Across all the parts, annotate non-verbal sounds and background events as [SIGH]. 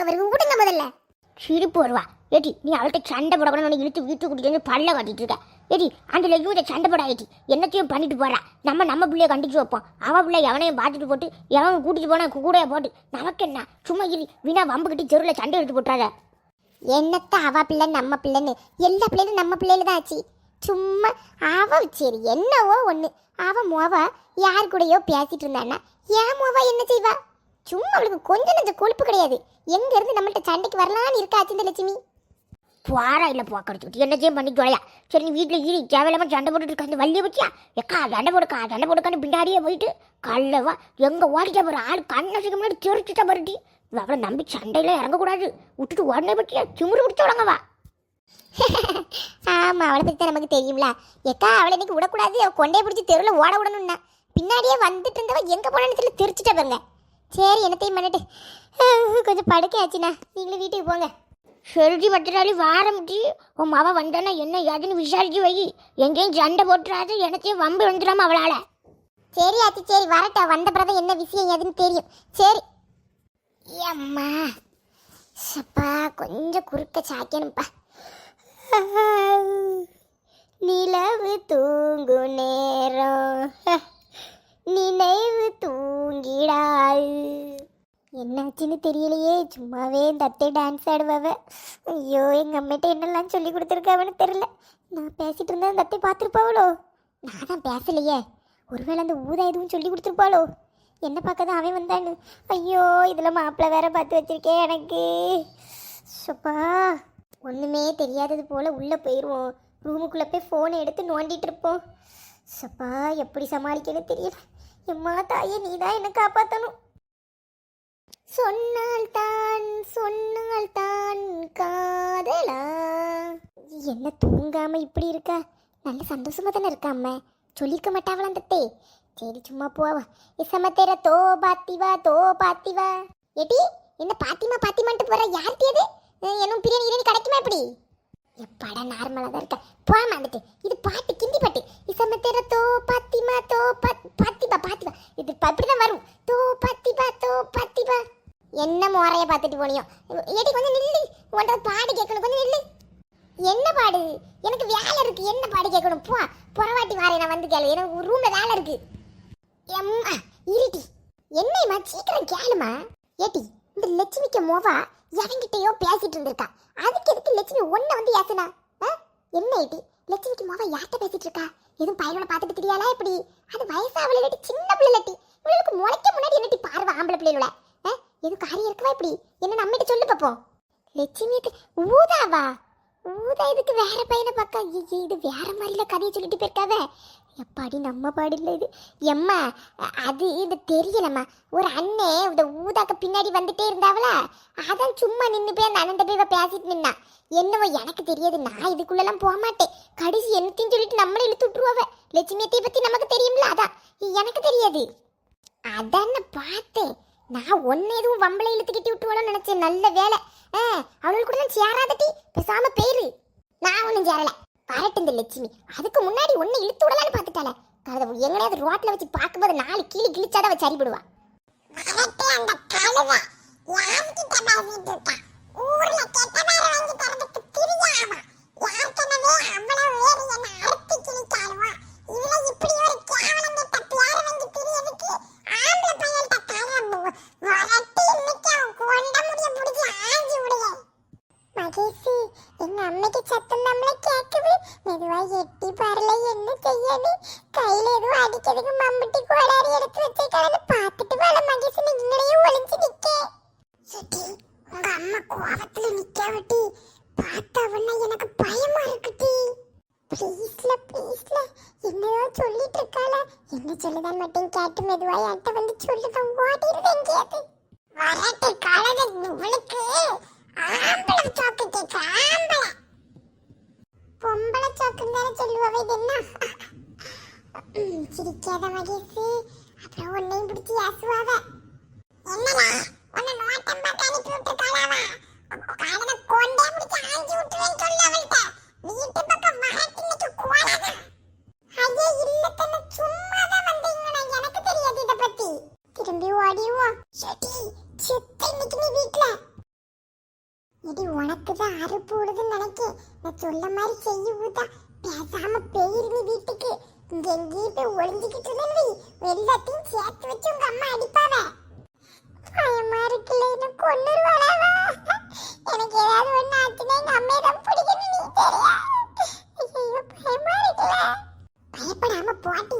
சிரிப்பா வருது விடுங்க முதல்ல. சிரிப்பு வருவா. ஏடி நீ அவள்கிட்ட சண்டை போடக்கூடாது இழுத்து வீட்டு கூட்டிட்டு பல்ல காட்டிட்டு இருக்க. ஏடி அந்த லெஜூத சண்டை போட ஏடி என்னத்தையும் பண்ணிட்டு போறா. நம்ம நம்ம பிள்ளைய கண்டிச்சு வைப்போம். அவ பிள்ளை எவனையும் பார்த்துட்டு போட்டு எவன் கூட்டிட்டு போனா கூட போட்டு. நமக்கு என்ன? சும்மா இரு. வீணா வம்புக்கிட்டு தெருவில் சண்டை எடுத்து போட்டாத என்னத்த அவ பிள்ளை நம்ம பிள்ளைன்னு? எல்லா பிள்ளைகளும் நம்ம பிள்ளையில தான் ஆச்சு. சும்மா அவ சரி என்னவோ ஒன்று அவ மோவ யார் கூடயோ பேசிட்டு இருந்தான்னா ஏன் மோவா என்ன செய்வா? சும்மா அவளுக்கு கொஞ்சம் நஞ்ச கொழுப்பு கிடையாது. எங்க இருந்து நம்மள்ட்ட சண்டைக்கு வரலான்னு இருக்கா இந்த லட்சுமி? போறா இல்லை போக்கடிச்சு என்னத்தையும் பண்ணி தொலையா சரி நீ வீட்டில் ஈடு தேவையில்லாம சண்டை போட்டுட்டு இருக்க அந்த வள்ளியை வச்சியா? எக்கா சண்டை போடுக்கா சண்டை போடுக்கான்னு பின்னாடியே போயிட்டு கல்லவா எங்க ஓடிச்சா போற ஆள் கண்ணசுக்கு முன்னாடி தெரிச்சுட்டா பாருட்டி அவளை நம்பி சண்டையில இறங்கக்கூடாது. விட்டுட்டு உடனே பற்றியா திமுரு பிடிச்ச உடங்கவா ஆமா அவளை பத்தி தான் நமக்கு தெரியும்ல. எக்கா அவளை இன்னைக்கு விடக்கூடாது. கொண்டே பிடிச்சி தெருவில் ஓட விடணும்னா. பின்னாடியே வந்துட்டு இருந்தவ எங்க போனேன்னு தெரியல தெரிச்சுட்ட பாருங்க. சரி என்னத்தையும் பண்ணிட்டு. கொஞ்சம் படுக்க ஆச்சுண்ணா. நீங்களும் வீட்டுக்கு போங்க. செருதி பத்திராளி முடிச்சு உன் மவ வந்தானா என்ன ஏதுன்னு விசாரிச்சு வை. எங்கேயும் சண்டை போட்டுறாது எனத்தையும் வம்பு வந்துடாம அவளால். சரி ஆச்சு சரி வரட்டா. வந்த பிறகு என்ன விஷயம் எதுன்னு தெரியும். சரி. அம்மா சப்பா கொஞ்சம் குறுக்க சாக்கணும்ப்பா நிலவு தூங்கு நேரம். நினைவு தூங்கிடாள். என்னாச்சுன்னு தெரியலையே சும்மாவே இந்த அத்தை டான்ஸ் ஆடுவாவ. ஐயோ எங்கள் அம்மிட்ட என்னெல்லாம் சொல்லி கொடுத்துருக்காவன்னு தெரியல. நான் பேசிட்டு இருந்தா அந்த அத்தை பார்த்துருப்பாவளோ நான் தான் பேசலையே. ஒருவேளை அந்த ஊதா எதுவும் சொல்லி கொடுத்துருப்பாளோ? என்ன பார்க்க தான் அவன் வந்தான்னு. ஐயோ இதில் மாப்பிள்ளை வேற பார்த்து வச்சிருக்கேன் எனக்கு. சப்பா ஒன்றுமே தெரியாதது போல் உள்ளே போயிடுவோம் ரூமுக்குள்ளே போய் ஃபோனை எடுத்து நோண்டிகிட்டு இருப்போம். சப்பா எப்படி சமாளிக்கன்னு தெரியல. எம்மா தாயே நீ தான் என்னை காப்பாற்றணும் சொன்னால் தான் சொன்னால் தான் காதலா. என்ன தூங்காம இப்படி இருக்கா? நல்ல சந்தோஷமா தானே இருக்கா அம்மா? சொல்லிக்க மாட்டாவளா அந்த சரி சும்மா போவா. இசமத்தேர தோ பாத்திவா தோ பாத்திவா. எடி என்ன பாத்திமா பாத்திமான்ட்டு போற? யார்த்தியது என்னும் பிரியாணி கிரியாணி கிடைக்குமா இப்படி? எப்பாடா நார்மலாக தான் இருக்கா. போகாம வந்துட்டு இது பாட்டு கிண்டி பாட்டு இசமத்தேர தோ பாத்திமா தோ பாத்- பாத்திபா பாத்திபா இது ப- இப்படிதான் வரும் தோ பாத்திபா தோ பாத்திபா என்ன முறைய பார்த்துட்டு போனியோ. ஏடி கொஞ்சம் நில்லு. உன்ட பாடு கேட்கணும். கொஞ்சம் நில்லு. என்ன பாடு? எனக்கு வேலை இருக்கு. என்ன பாடு கேட்கணும்? போ. புறவாட்டி வாரேன். நான் வந்து கேளு. எனக்கு ரூம்ல வேலை இருக்கு. எம்மா இருட்டி என்னையம்மா சீக்கிரம் கேளுமா ஏட்டி இந்த லட்சுமிக்க மோவா எவங்கிட்டயோ பேசிட்டு இருந்திருக்கா. அதுக்கு எதுக்கு லட்சுமி ஒன்ன வந்து ஏசுனா ஆ? என்ன ஏட்டி லட்சுமிக்கு மோவா யார்கிட்ட பேசிட்டு இருக்கா? எதுவும் பையனோட பார்த்துட்டு தெரியாதா இப்படி அது வயசாவல இல்லாட்டி சின்ன பிள்ளை இல்லாட்டி இவளுக்கு முளைக்க முன்னாடி என்னட்டி பார்வை? ஆம்பளை பிள்ளைகள எது காரியம் இருக்குவா இப்படி? என்ன நம்மகிட்ட சொல்லு பார்ப்போம் லட்சுமிக்கு ஊதாவா? ஊதா இதுக்கு வேற பையனை பார்க்க ஐயே, இது வேற மாதிரில கதையை சொல்லிட்டு போயிருக்காவ. எப்பாடி நம்ம பாடு இல்லை இது. எம்மா அது இது தெரியலம்மா. ஒரு அண்ணே இந்த ஊதாக்கு பின்னாடி வந்துட்டே இருந்தாவல அதான் சும்மா நின்று போய் அந்த அண்ணன் போய் பேசிட்டு நின்னா. என்னவோ எனக்கு தெரியாது. நான் இதுக்குள்ளெல்லாம் போக மாட்டேன். கடைசி என்னத்தையும் சொல்லிட்டு நம்மளை இழுத்து விட்டுருவாவ. லட்சுமியத்தை பற்றி நமக்கு தெரியும்ல அதான். எனக்கு தெரியாது. அதான் பார்த்தேன். நான் ஒன்னு எதுவும் வம்பளை இழுத்து கட்டி விட்டுருவாளோ நினைச்சேன். நல்ல வேலை. ஆ அவளுக்கு கூட தான் சேராதட்டி பேசாம பேரு நான் ஒன்றும் சேரல. வரட்டும் இந்த லட்சுமி. அதுக்கு முன்னாடி ஒன்னு இழுத்து விடலான்னு பார்த்துட்டால கழுத எங்கனையாவது ரோட்ல வச்சு பார்க்கும்போது நாலு கீழே கிழிச்சாதான் அவ சரிபடுவா அந்த மகேஷி எங்க அம்மைக்கு சத்தம் நம்மள கேக்குது மெதுவா எட்டி பாருல என்ன செய்யாது கையில எதுவும் அடிக்கிறதுக்கு மம்பட்டி கோடாரி எடுத்து வச்சு வச்சிருக்காங்கன்னு பார்த்துட்டு வேலை மகேஷ் நீங்களையும் ஒளிஞ்சு நிக்க. எட்டி உங்க அம்மா கோபத்துல நிக்க விட்டி பார்த்தவன எனக்கு பயமா இருக்குட்டி ப்ளீஸ்ல ப்ளீஸ்ல என்னதோ சொல்லிட்டு இருக்காள. என்ன சொல்லுதான் மட்டும் கேட்டு மெதுவா என்கிட்ட வந்து சொல்லுதான். ஓடிடுது எங்கேயாவது. வரட்டு கழக உங்களுக்கு ஆம்பளை சோக்கு கேட்க ஆம்பளை. பொம்பளை சோக்குன்னு தானே இது என்ன? [LAUGHS] சிரிக்காத மகேஷ் அப்புறம் உன்னையும் பிடிச்சி ஏசுவாவ அறுப்பு நினைக்க. நான் சொல்ல மாதிரி செய்ய ஊதா பேசாம பெயிரு வீட்டுக்கு. இங்க எங்கேயும் போய் ஒளிஞ்சுக்கிட்டு இருந்தேன் எல்லாத்தையும் சேர்த்து வச்சு உங்க அம்மா அடிப்பாவ. பயமா இருக்குல்ல என்ன கொன்னுருவாளா எனக்கு ஏதாவது ஒண்ணு ஆச்சுன்னா எங்க அம்மையை தான் பிடிக்கணும் நீ தெரியா? ஐயோ பயமா இருக்குல்ல. பயப்படாம போட்டு.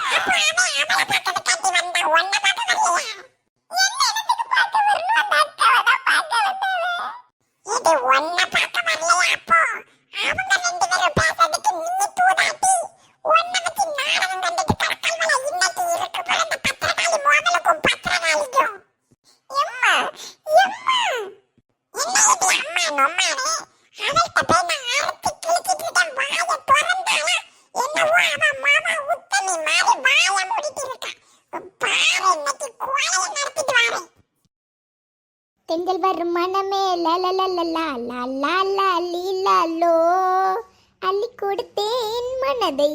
தென்றல் வரும் மனமே லலலலலா அள்ளி கொடுத்தேன் மனதை.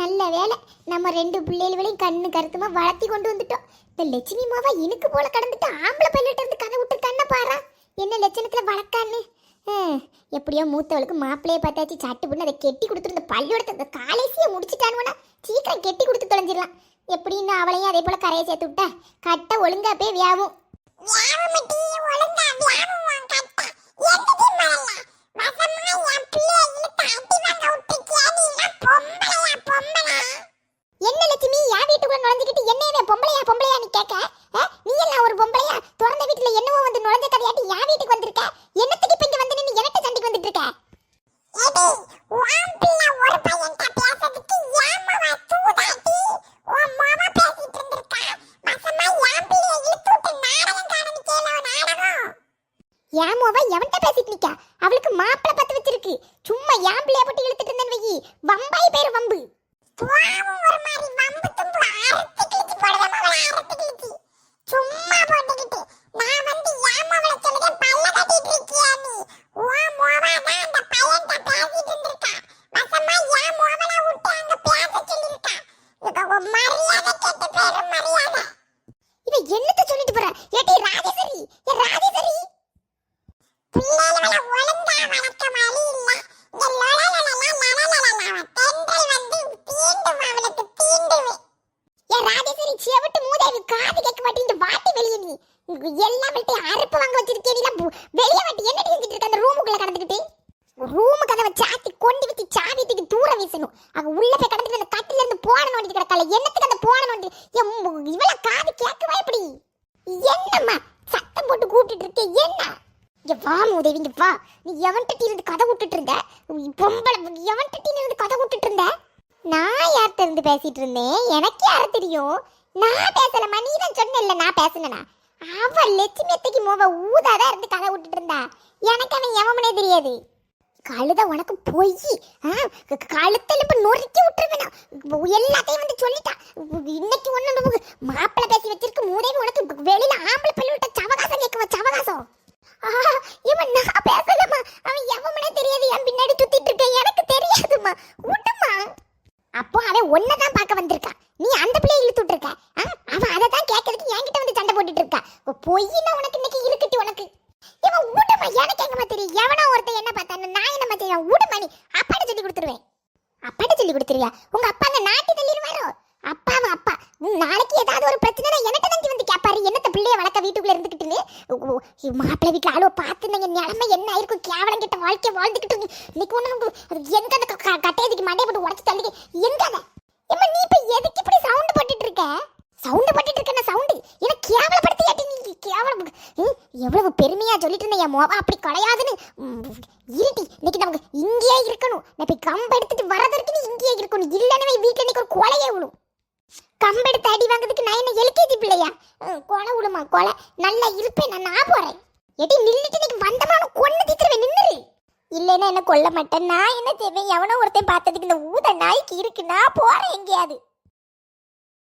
நல்ல வேலை நம்ம ரெண்டு பிள்ளைகளையும் கண்ணு கருத்துமா வளர்த்தி கொண்டு வந்துட்டோம். இந்த லட்சுமி மாவா இனுக்கு போல கடந்துட்டு ஆம்பளை பையிலிட்ட இருந்து கதை விட்டு கண்ணை பாரா என்ன லட்சணத்துல வளர்க்கான்னு? எப்படியோ மூத்தவளுக்கு மாப்பிள்ளையை பார்த்தாச்சு சட்டு பண்ணி அதை கெட்டி கொடுத்துருந்த பள்ளியோட அந்த காலேசியை முடிச்சுட்டானுன்னா சீக்கிரம் கெட்டி கொடுத்து தொலைஞ்சிடலாம். எப்படின்னு அவளையும் அதே போல கரையை சேர்த்து விட்டா கட்ட ஒழுங்கா போய் வியாவும். வியாபாரம் கட்ட எதுக்கு மேல வசமா என் பிள்ளை இழுத்து அடி வாங்க விட்டுச்சு அது எல்லாம் ஏமோவா மோவ எவன்கிட்ட பேசிட்டு நிக்கா? அவளுக்கு மாப்பிள்ளை பத்து வச்சிருக்கு. சும்மா ஏன் பிள்ளைய போட்டு இழுத்துட்டு இருந்தேன் வெயி. வம்பாய் பேரு வம்பு. வம்பு தும்பு அறுத்து கிழிச்சு போடுவேன் அவளை அறுத்து கிழிச்சு சும்மா போட்டுக்கிட்டு நான் வந்து ஏமாவளை சொல்லுறேன் பல்ல கட்டிட்டு இருக்கியா நீ உன் மோவாதான் அந்த பையன்கிட்ட பேசிட்டு இருந்திருக்கா வசமா என் மோவனை விட்டு அங்க பேச சொல்லியிருக்கா இவ உன் மரியாதை கெட்டு பேரு மரியாதை இவ என்னத்த சொல்லிட்டு போற ஏட்டி ராஜேஸ்வரி ஏ ராஜேஸ்வரி பிள்ளைகளை ஒழுங்கா வளர்க்க வழி இல்ல இந்த லொலலலல லலலலல தென்றல் வந்து தீண்டும் அவளுக்கு தீண்டுவேன் ஏ ராஜேஸ்வரி செவிட்டு காது கேட்க மாட்டேங்குது. வாட்டி வெளியே நீ. எல்லாம் விட்டு அறுப்பு வாங்க வச்சிருக்கேன் வெளியே வாட்டி என்ன செஞ்சுட்டு இருக்க? அந்த ரூமுக்குள்ள கடந்துக்கிட்டு. ரூமு கதவை சாத்தி கொண்டு வச்சு சாவிட்டுக்கு தூர வீசணும். அங்க உள்ள போய் கடந்துட்டு அந்த கட்டில இருந்து போன நோண்டி கிடக்கல என்னத்துக்கு அந்த போன நோண்டி இவ்வளவு காது கேட்கவா எப்படி என்னம்மா? சத்தம் போட்டு கூப்பிட்டு இருக்கே. என்ன? இங்க வா உதவி இங்க வா. நீ எவன்கிட்ட இருந்து கதை விட்டுட்டு இருந்த? பொம்பளை எவன்கிட்ட இருந்து கதை விட்டுட்டு இருந்த? நான் யார்கிட்ட இருந்து பேசிட்டு இருந்தேன்? எனக்கு யார தெரியும்? நான் பேசலம்மா நீ தான் சொன்ன நான் பேசுனேனா? அவ லட்சுமி அத்தைக்கு மூவ ஊதாதான் இருந்து கதை விட்டுட்டு இருந்தா எனக்கு அவன் எவமனே தெரியாது. கழுத உனக்கு போய் ஆ, க- நொறுக்கி விட்டுருவேனா. எல்லாத்தையும் வந்து சொல்லிட்டா. இன்னைக்கு ஒண்ணு மாப்பிள்ளை பேசி வச்சிருக்கு மூதேவி உனக்கு வெளியில ஆம்பளை பள்ளி விட்ட சவகாசம் கேட்குவா சவகாசம்? இவன் நான் பேசலம்மா. அவன் எவமனே தெரியாது என் பின்னாடி சுத்திட்டு இருக்கேன். எனக்கு தெரியாதுமா விட்டுமா அப்போ அவன் ஒன்னதான் பார்க்க வந்திருக்கான் நீ அந்த பிள்ளையை இழுத்து விட்டுருக்க ஆ? அவன் அதை தான் கேட்கறதுக்கு என்கிட்ட வந்து சண்டை போட்டுட்டு இருக்கா பொய்னா உனக்கு இன்னைக்கு இருக்கட்டு உனக்கு இவன் ஊட்டமா எனக்கு எங்கம்மா தெரியும் எவனோ ஒருத்தன் என்ன பார்த்தான்னு நான் என்னம்மா செய்யறேன் ஊட்டமா நீ அப்பாட்ட சொல்லி கொடுத்துருவேன் அப்பாட்ட சொல்லி சொல்லி கொடுத்துருவியா உங்க அப்பா அங்க நாட்டி தள்ளிடுவாரோ அப்பாவும் அப்பா உம், நாளைக்கு ஏதாவது ஒரு பிரச்சனை என்கிட்ட தான் வந்து கேட்பாரு என்னத்த பிள்ளைய வளர்க்க வீட்டுக்குள்ள இருந்துக்கிட்டு மாப்பிள்ளை வீட்டில் ஆளோ பார்த்துருந்தீங்க நிலமை என்ன ஆயிருக்கும் கேவலம் கிட்ட வாழ்க்கை வாழ்ந்துக்கிட்டு இன்னைக்கு ஒன்று எங்க அந்த க- கட்டையதுக்கு மண்டையை போட்டு உடச்சி தள்ளி எங்க அதை நீ இப்போ எதுக்கு இப்படி சவுண்டு போட்டுட்டு இருக்க? சவுண்டு போட்டுட்டு இருக்க சவுண்டு என்ன கேவலப்படுத்தியாட்டி நீ? கேவலம். எவ்வளவு பெருமையா சொல்லிட்டு இருந்தேன் என் மோவா? அப்படி கிடையாதுன்னு இருட்டி. இன்னைக்கு நமக்கு இங்கேயே இருக்கணும். நான் இப்போ கம்பு எடுத்துட்டு வரது வரைக்கும் நீ இங்கேயே இருக்கணும். இல்லைன்னு வீட்டில் இன்னைக்கு ஒரு கொலையே விழும். கம்பு அடி வாங்குறதுக்கு நான் என்ன எல்கேஜி பிள்ளையா? கொலை விடுமா கொலை. நல்லா இருப்பேன் நான் நான் போறேன். எடி நின்னுட்டு இன்னைக்கு வந்தமான கொண்டு தீத்துருவேன் நின்னுரு. இல்லைன்னா என்ன கொல்ல மாட்டேன்? நான் என்ன செய்வேன்? எவனோ ஒருத்தன் பார்த்ததுக்கு இந்த ஊத நாய்க்கு இருக்கு நான் போறேன் எங்கேயாவது.